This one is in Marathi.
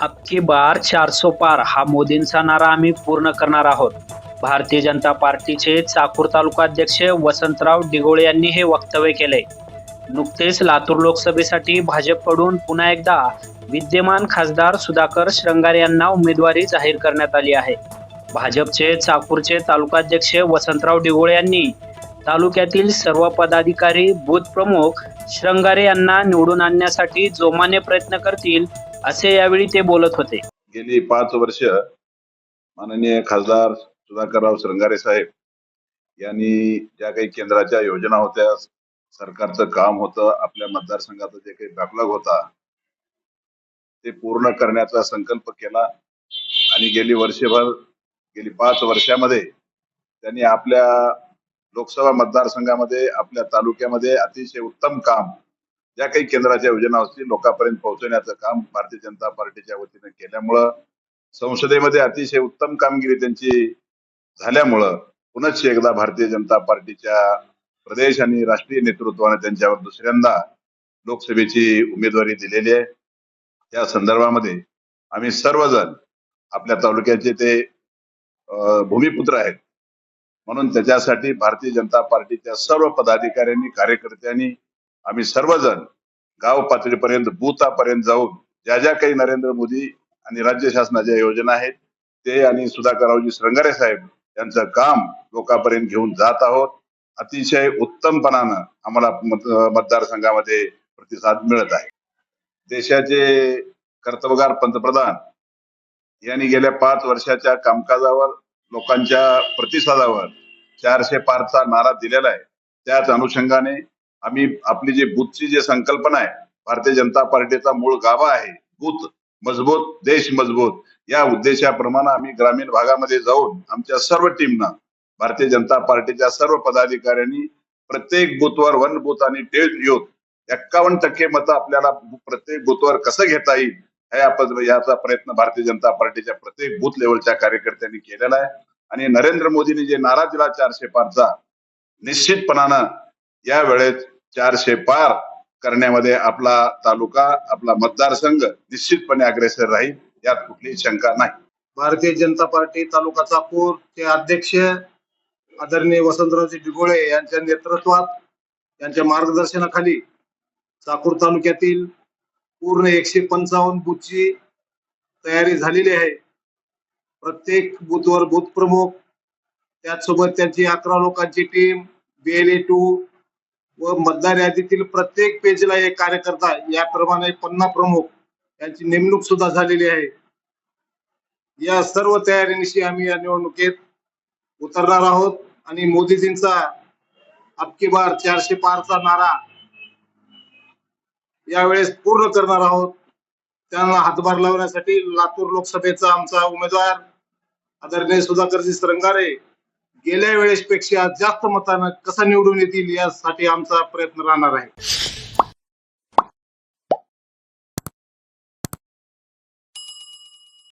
आपकी बार चारसो पार. हा मोदींचा नारा आम्ही पूर्ण करणार आहोत. भारतीय जनता पार्टीचे चाकूर तालुका अध्यक्ष वसंतराव डिगोळे यांनी हे वक्तव्य केले. नुकतेच लातूर लोकसभेसाठी भाजपकडून पुन्हा एकदा विद्यमान खासदार सुधाकर श्रंगारे यांना उमेदवारी जाहीर करण्यात आली आहे. भाजपचे चाकूरचे तालुकाध्यक्ष वसंतराव डिगोळे यांनी तालुक्यातील सर्व पदाधिकारी बूथ प्रमुख श्रंगारे यांना निवडून आणण्यासाठी जोमाने प्रयत्न करतील असे यावेळी ते बोलत होते. गेली पाच वर्ष माननीय खासदार सुधाकरराव श्रंगारे साहेब यांनी ज्या काही केंद्राच्या योजना होत्या सरकारचं काम होतं आपल्या मतदारसंघाचा जे काही बॅकलॉग होता ते पूर्ण करण्याचा संकल्प केला. आणि गेली वर्षभर गेली पाच वर्षामध्ये त्यांनी आपल्या लोकसभा मतदारसंघामध्ये आपल्या तालुक्यामध्ये अतिशय उत्तम काम ज्या काही केंद्राच्या योजना असतील लोकांपर्यंत पोहोचवण्याचं काम भारतीय जनता पार्टीच्या वतीनं केल्यामुळं संसदेमध्ये अतिशय उत्तम कामगिरी त्यांची झाल्यामुळं पुनश्च एकदा भारतीय जनता पार्टीच्या प्रदेश आणि राष्ट्रीय नेतृत्वाने त्यांच्यावर दुसऱ्यांदा लोकसभेची उमेदवारी दिलेली आहे. त्या संदर्भामध्ये आम्ही सर्वजण आपल्या तालुक्याचे ते भूमिपुत्र आहेत. म्हणून त्याच्यासाठी भारतीय जनता पार्टीच्या सर्व पदाधिकाऱ्यांनी कार्यकर्त्यांनी आम्ही सर्वजण गाव पातळीपर्यंत बुथापर्यंत जाऊन ज्या ज्या काही नरेंद्र मोदी आणि राज्य शासनाच्या योजना आहेत ते आणि सुधाकररावजी श्रंगारे साहेब यांचं काम लोकांपर्यंत घेऊन जात आहोत. अतिशय उत्तमपणानं आम्हाला मत- मतदारसंघामध्ये प्रतिसाद मिळत आहे. देशाचे कर्तव्यगार पंतप्रधान यांनी गेल्या पाच वर्षाच्या कामकाजावर लोकांच्या प्रतिसादावर चारशे पारचा नारा दिलेला आहे. त्याच अनुषंगाने आम्ही आपली जी बूथची जी संकल्पना आहे भारतीय जनता पार्टीचा मूळ गाभा आहे बूथ मजबूत देश मजबूत या उद्देशाप्रमाणे आम्ही ग्रामीण भागामध्ये जाऊन आमच्या सर्व टीमना भारतीय जनता पार्टीच्या सर्व पदाधिकाऱ्यांनी प्रत्येक बूथवर वन बुथ आणि टेस्ट युथ एक्कावन्न टक्के मतं आपल्याला प्रत्येक बुथवर कसं घेता येईल हे आपण याचा प्रयत्न भारतीय जनता पार्टीच्या प्रत्येक बूथ लेवलच्या कार्यकर्त्यांनी केलेला आहे. आणि नरेंद्र मोदींनी जे नारा दिला चारशे पाचचा निश्चितपणानं या वेळेस चारशे पार करण्यामध्ये आपला तालुका आपला मतदारसंघ निश्चितपणे अग्रेसर राहील यात कुठलीही शंका नाही. भारतीय जनता पार्टी तालुका चाकूर चे अध्यक्ष आदरणीय वसंतरावजी डिगोळे यांच्या नेतृत्वात यांच्या मार्गदर्शनाखाली चाकूर तालुक्यातील पूर्ण एकशे पंचावन्न बूथची तयारी झालेली आहे. प्रत्येक बूथवर बूथ प्रमुख त्याचसोबत त्यांची अकरा लोकांची टीम बीएलए टू व मतदार यादीतील प्रत्येक पेजला एक कार्यकर्ता याप्रमाणे पन्नास प्रमुख यांची नेमणूक सुद्धा झालेली आहे. या सर्व तयारीनिशी आम्ही या निवडणुकीत उतरणार आहोत आणि मोदीजींचा अबकी बार चारशे पारचा नारा यावेळेस पूर्ण करणार आहोत. त्यांना हातभार लावण्यासाठी लातूर लोकसभेचा आमचा उमेदवार आदरणीय सुधाकरजी सरंगारे गेल्या वेळेसपेक्षा जास्त मतानं कसा निवडून येतील यासाठी आमचा प्रयत्न राहणार आहे.